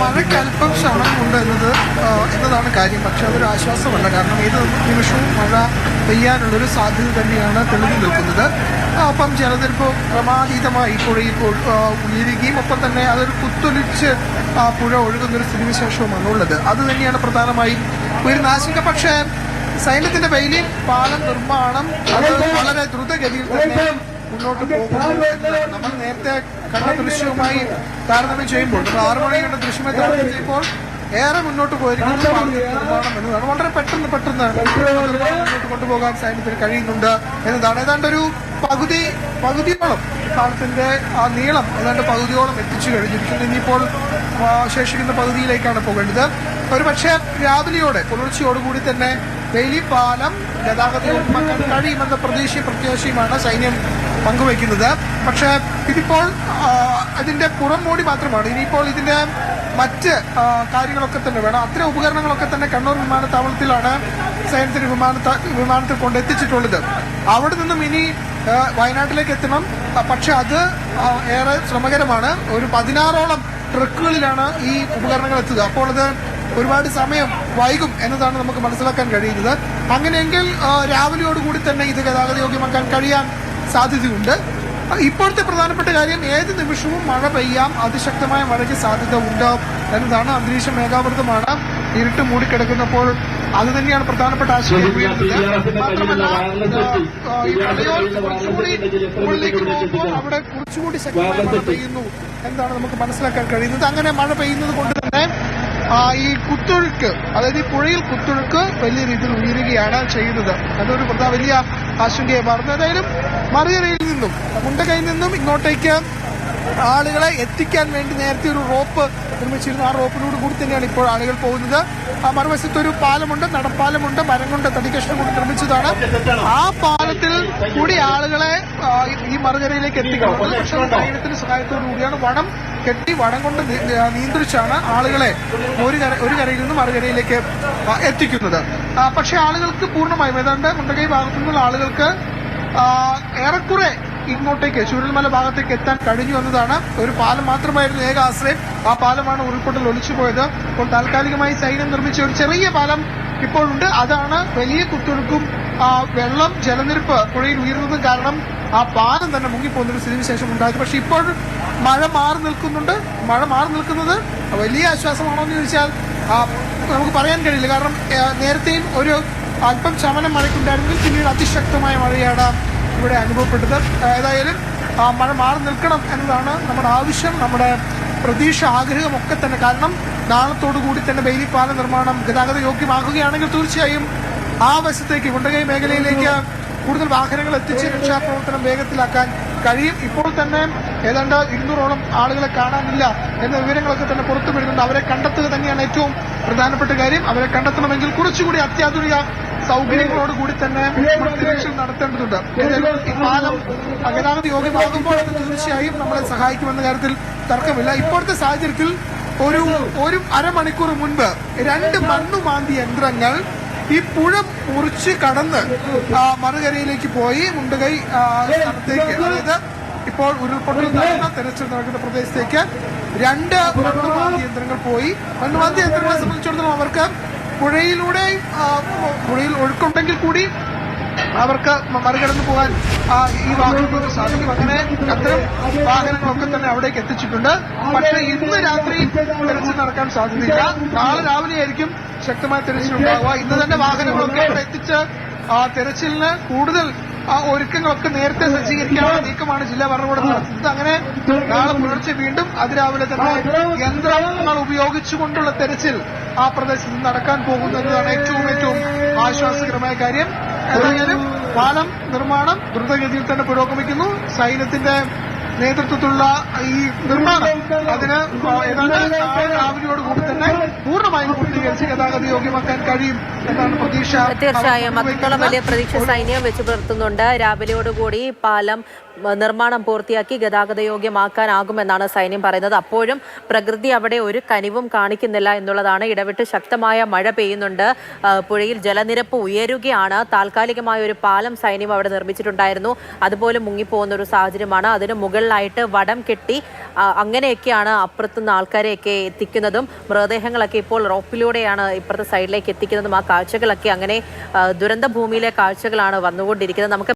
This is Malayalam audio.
മഴയ്ക്ക് ശമനമുണ്ട് എന്നത് എന്നതാണ് കാര്യം. പക്ഷെ അതൊരു ആശ്വാസമല്ല. കാരണം ഏത് നിമിഷവും മഴ പെയ്യാനുള്ളൊരു സാധ്യത തന്നെയാണ് തെളിഞ്ഞു നിൽക്കുന്നത്. അപ്പം ജലനിരപ്പ് ക്രമാതീതമായി ആ, ഉയരുകയും ഒപ്പം തന്നെ അതൊരു കുത്തൊലിച്ച് ആ, പുഴ ഒഴുകുന്നൊരു സ്ഥിതിവിശേഷവുമാണ് ഉള്ളത്. അത് തന്നെയാണ് പ്രധാനമായും ഒരു നാശിക പക്ഷേ സൈന്യത്തിന്റെ വെയിലിൽ പാലം നിർമ്മാണം അത് വളരെ ദ്രുതഗതിയിൽ തന്നെ മുന്നോട്ട് പോകുന്നു. നമ്മൾ നേരത്തെ കണ്ട ദൃശ്യവുമായി താരതമ്യം ചെയ്യുമ്പോൾ നമ്മൾ ആറു മണി കണ്ട ദൃശ്യമായി താരതമ്യം ചെയ്യുമ്പോൾ ഏറെ മുന്നോട്ട് പോയിരിക്കുന്നു. വളരെ പെട്ടെന്ന് പെട്ടെന്ന് മുന്നോട്ട് കൊണ്ടുപോകാൻ സൈന്യത്തിന് കഴിയുന്നുണ്ട് എന്നതാണ്. ഏതാണ്ട് ഒരു പകുതി പകുതിയോളം കാലത്തിന്റെ ആ നീളം ഏതാണ്ട് പകുതിയോളം എത്തിച്ചു കഴിഞ്ഞിരിക്കുന്നു. ഇനിയിപ്പോൾ ശേഷിക്കുന്ന പകുതിയിലേക്കാണ് പോകേണ്ടത്. ഒരു പക്ഷേ രാവിലെയോടെ പുലർച്ചയോടുകൂടി തന്നെ വേലി പാലം ഗതാഗതയോഗ്യമാക്കാൻ കഴിയുമെന്ന പ്രതീക്ഷയും പ്രത്യാശയുമാണ് സൈന്യം പങ്കുവയ്ക്കുന്നത്. പക്ഷേ ഇതിപ്പോൾ അതിന്റെ പുറം മോടി മാത്രമാണ്. ഇനിയിപ്പോൾ ഇതിന്റെ മറ്റ് കാര്യങ്ങളൊക്കെ തന്നെ വേണം. അത്തരം ഉപകരണങ്ങളൊക്കെ തന്നെ കണ്ണൂർ വിമാനത്താവളത്തിലാണ് സൈന്യത്തിന് വിമാനത്ത വിമാനത്തിൽ കൊണ്ടെത്തിച്ചിട്ടുള്ളത്. അവിടെ നിന്നും ഇനി വയനാട്ടിലേക്ക് എത്തണം. പക്ഷെ അത് ഏറെ ശ്രമകരമാണ്. ഒരു പതിനാറോളം ട്രക്കുകളിലാണ് ഈ ഉപകരണങ്ങൾ എത്തുക. അപ്പോൾ അത് ഒരുപാട് സമയം വൈകും എന്നതാണ് നമുക്ക് മനസ്സിലാക്കാൻ കഴിയുന്നത്. അങ്ങനെയെങ്കിൽ രാവിലെയോടുകൂടി തന്നെ ഇത് ഗതാഗത യോഗ്യമാക്കാൻ കഴിയാൻ സാധ്യതയുണ്ട്. ഇപ്പോഴത്തെ പ്രധാനപ്പെട്ട കാര്യം ഏത് നിമിഷവും മഴ പെയ്യാം അതിശക്തമായ മഴയ്ക്ക് സാധ്യത ഉണ്ട് എന്നതാണ് അന്തരീക്ഷ മേഘാവൃതമാണ് ഇരുട്ട് മൂടിക്കിടക്കുന്നപ്പോൾ. അത് തന്നെയാണ് പ്രധാനപ്പെട്ട ആശയം മാത്രമല്ല പോകുമ്പോൾ അവിടെ കുറച്ചുകൂടി ശക്തമായ മഴ പെയ്യുന്നു എന്താണ് നമുക്ക് മനസ്സിലാക്കാൻ കഴിയുന്നത്. അങ്ങനെ മഴ പെയ്യുന്നത് കൊണ്ട് ഈ കുത്തൊഴുക്ക് അതായത് ഈ പുഴയിൽ കുത്തൊഴുക്ക് വലിയ രീതിയിൽ ഉയരുകയാണ് ചെയ്യുന്നത്. അതൊരു വലിയ ആശങ്കയെ മാറുന്നു. ഏതായാലും മറിയറയിൽ നിന്നും മുണ്ടകയിൽ നിന്നും ഇങ്ങോട്ടേക്ക് ആളുകളെ എത്തിക്കാൻ വേണ്ടി നേരത്തെ ഒരു റോപ്പ് നിർമ്മിച്ചിരുന്നു. ആ റോപ്പിലൂടെ കൂടി തന്നെയാണ് ഇപ്പോൾ ആളുകൾ പോകുന്നത്. ആ മറുവശത്ത് ഒരു പാലമുണ്ട് നടപ്പാലമുണ്ട് മരം കൊണ്ട് തടികഷ്ണം കൊണ്ട് നിർമ്മിച്ചതാണ്. ആ പാലത്തിൽ കൂടി ആളുകളെ ഈ- മറുകരയിലേക്ക് എത്തിക്കണം. പക്ഷേ സൈന്യത്തിന്റെ സഹായത്തോടു കൂടിയാണ് വടം കെട്ടി വടം കൊണ്ട് നിയന്ത്രിച്ചാണ് ആളുകളെ ഒരു കര ഒരു കരയിൽ നിന്ന് മറുകരയിലേക്ക് എത്തിക്കുന്നത്. പക്ഷേ ആളുകൾക്ക് പൂർണമായും ഏതാണ്ട് മുണ്ടകൈ ഭാഗത്തു നിന്നുള്ള ആളുകൾക്ക് ഏറെക്കുറെ ഇങ്ങോട്ടേക്ക് ചുരുൾമല ഭാഗത്തേക്ക് എത്താൻ കഴിഞ്ഞു എന്നതാണ് ഒരു പാലം മാത്രമായിരുന്നു ഏക ആശ്രയം. ആ പാലമാണ് ഉരുൾപൊട്ടൽ ഒലിച്ചു പോയത് അപ്പോൾ താൽക്കാലികമായി സൈന്യം നിർമ്മിച്ച ഒരു ചെറിയ പാലം ഇപ്പോഴുണ്ട്. അതാണ് വലിയ കുത്തൊഴുക്കും വെള്ളം ജലനിരപ്പ് പുഴയിൽ ഉയർന്നതും കാരണം ആ പാലം തന്നെ മുങ്ങിപ്പോകുന്ന ഒരു സ്ഥിതിവിശേഷം ഉണ്ടായത്. പക്ഷെ ഇപ്പോൾ മഴ മാറി നിൽക്കുന്നുണ്ട്. മഴ മാറി നിൽക്കുന്നത് വലിയ ആശ്വാസമാണോ എന്ന് ചോദിച്ചാൽ നമുക്ക് പറയാൻ കഴിയില്ല. കാരണം നേരത്തെയും ഒരു അല്പം ശമനം മഴയ്ക്കുണ്ടായിരുന്നെങ്കിൽ പിന്നീട് അതിശക്തമായ മഴയാണ് ഇവിടെ അനുഭവപ്പെട്ടത്. ഏതായാലും മഴ മാറി നിൽക്കണം എന്നതാണ് നമ്മുടെ ആവശ്യം നമ്മുടെ പ്രതീക്ഷ ആഗ്രഹം ഒക്കെ തന്നെ. കാരണം നാളത്തോടു കൂടി തന്നെ ബെയിലി പാലം നിർമ്മാണം ഗതാഗത യോഗ്യമാകുകയാണെങ്കിൽ തീർച്ചയായും ആ വശത്തേക്ക് കുണ്ടകൈ മേഖലയിലേക്ക് കൂടുതൽ വാഹനങ്ങൾ എത്തിച്ച് രക്ഷാപ്രവർത്തനം വേഗത്തിലാക്കാൻ കഴിയും. ഇപ്പോൾ തന്നെ ഏതാണ്ട് ഇരുന്നൂറോളം ആളുകളെ കാണാനില്ല എന്ന വിവരങ്ങളൊക്കെ തന്നെ പുറത്തു വരുന്നുണ്ട്. അവരെ കണ്ടെത്തുക തന്നെയാണ് ഏറ്റവും പ്രധാനപ്പെട്ട കാര്യം. അവരെ കണ്ടെത്തണമെങ്കിൽ കുറച്ചുകൂടി അത്യാധുനിക സൗകര്യങ്ങളോട് കൂടി തന്നെ തിരച്ചിൽ നടത്തേണ്ടതുണ്ട് ഈ പാലം യോഗ്യമാകുമ്പോൾ തീർച്ചയായും നമ്മളെ സഹായിക്കുമെന്ന കാര്യത്തിൽ തർക്കമില്ല. ഇപ്പോഴത്തെ സാഹചര്യത്തിൽ ഒരു ഒരു അരമണിക്കൂർ മുൻപ് രണ്ട് മണ്ണുമാന്തി യന്ത്രങ്ങൾ ഈ പുഴ മുറിച്ച് കടന്ന് മറുകരയിലേക്ക് പോയി മുണ്ടുകൈ സ്ഥലത്തേക്ക് അതായത് ഇപ്പോൾ ഉരുൾപൊട്ടൽ നടന്ന തെരച്ചിൽ നടക്കുന്ന പ്രദേശത്തേക്ക് രണ്ട് മണ്ണുമാന്തി യന്ത്രങ്ങൾ പോയി. മണ്ണുമാന്തി യന്ത്രങ്ങളെ സംബന്ധിച്ചിടത്തോളം അവർക്ക് പുഴയിലൂടെ പുഴയിൽ ഒഴുക്കുണ്ടെങ്കിൽ കൂടി അവർക്ക് മറികടന്നു പോകാൻ ഈ വാഹനങ്ങൾക്ക് സാധിക്കും. അങ്ങനെ അത്തരം വാഹനങ്ങളൊക്കെ തന്നെ അവിടേക്ക് എത്തിച്ചിട്ടുണ്ട്. പക്ഷെ ഇന്ന് രാത്രി തെരച്ചിൽ നടക്കാൻ സാധ്യതയില്ല. നാളെ രാവിലെ ആയിരിക്കും ശക്തമായ തെരച്ചിൽ ഉണ്ടാവുക. ഇന്ന് തന്നെ വാഹനങ്ങളൊക്കെ അവിടെ എത്തിച്ച് തെരച്ചിലിന് കൂടുതൽ ആ ഒരുക്കങ്ങളൊക്കെ നേരത്തെ സജ്ജീകരിക്കാനുള്ള നീക്കമാണ് ജില്ലാ ഭരണകൂടം നടത്തുന്നത്. അങ്ങനെ നാളെ പുലർച്ചെ വീണ്ടും അതിരാവിലെ തന്നെ യന്ത്രങ്ങൾ ഉപയോഗിച്ചുകൊണ്ടുള്ള തെരച്ചിൽ ആ പ്രദേശത്ത് നടക്കാൻ പോകുന്നു എന്നതാണ് ഏറ്റവും ഏറ്റവും ആശ്വാസകരമായ കാര്യം. ഏതായാലും പാലം നിർമ്മാണം ദ്രുതഗതിയിൽ തന്നെ പുരോഗമിക്കുന്നു. സൈന്യത്തിന്റെ നേതൃത്വത്തിലുള്ള ഈ നിർമ്മാണം അതിന് ഏതാണ്ട് രാവിലെയോടുകൂടി തന്നെ പൂർണമായും പൂർത്തീകരിച്ച് ഗതാഗത യോഗ്യമാക്കാൻ കഴിയും എന്നാണ് പ്രതീക്ഷ. തീർച്ചയായും. അത്രത്തോളം വലിയ. പ്രതീക്ഷ സൈന്യം വെച്ച് പുലർത്തുന്നുണ്ട്. രാവിലെയോടുകൂടി പാലം നിർമ്മാണം പൂർത്തിയാക്കി ഗതാഗത യോഗ്യമാക്കാനാകുമെന്നാണ് സൈന്യം പറയുന്നത്. അപ്പോഴും പ്രകൃതി അവിടെ ഒരു കനിവും കാണിക്കുന്നില്ല എന്നുള്ളതാണ് ഇടവിട്ട് ശക്തമായ മഴ പെയ്യുന്നുണ്ട്. പുഴയിൽ ജലനിരപ്പ് ഉയരുകയാണ്. താൽക്കാലികമായ ഒരു പാലം സൈന്യം അവിടെ നിർമ്മിച്ചിട്ടുണ്ടായിരുന്നു. അതുപോലെ മുങ്ങിപ്പോകുന്ന ഒരു സാഹചര്യമാണ്. അതിന് മുകളിലായിട്ട് വടം കെട്ടി അങ്ങനെയൊക്കെയാണ് അപ്പുറത്തുനിന്ന് ആൾക്കാരെയൊക്കെ എത്തിക്കുന്നതും മൃതദേഹങ്ങളൊക്കെ ഇപ്പോൾ റോപ്പിലൂടെയാണ് ഇപ്പുറത്തെ സൈഡിലേക്ക് എത്തിക്കുന്നതും ആ കാഴ്ചകളൊക്കെ അങ്ങനെ ദുരന്ത ഭൂമിയിലെ കാഴ്ചകളാണ് വന്നുകൊണ്ടിരിക്കുന്നത്. നമുക്ക്